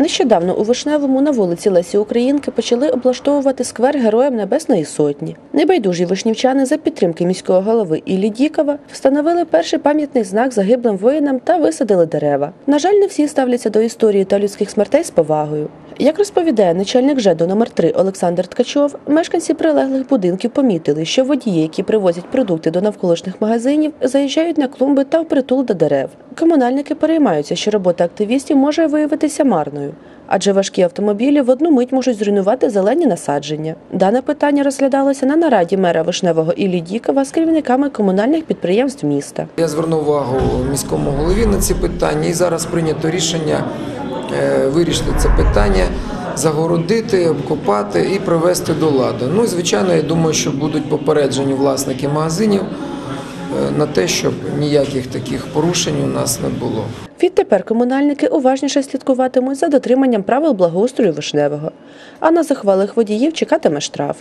Нещодавно у Вишневому на вулиці Лесі Українки почали облаштовувати сквер Героям Небесної Сотні. Небайдужі вишнівчани за підтримки міського голови Іллі Дікова встановили перший пам'ятний знак загиблим воїнам та висадили дерева. На жаль, не всі ставляться до історії та людських смертей з повагою. Як розповідає начальник ЖЕДу номер 3 Олександр Ткачов, мешканці прилеглих будинків помітили, що водії, які привозять продукти до навколишніх магазинів, заїжджають на клумби та впритул до дерев. Комунальники переймаються, що робота активістів може виявитися марною, адже важкі автомобілі в одну мить можуть зруйнувати зелені насадження. Дане питання розглядалося на нараді мера Вишневого Іллі Дікова з керівниками комунальних підприємств міста. Я звернув увагу міському голові на ці питання, і зараз прийнято рішення вирішити це питання, загородити, обкопати і привести до ладу. Ну і звичайно, я думаю, що будуть попереджені власники магазинів е, на те, щоб ніяких таких порушень у нас не було. Відтепер комунальники уважніше слідкуватимуть за дотриманням правил благоустрою вишневого, а на захвалих водіїв чекатиме штраф.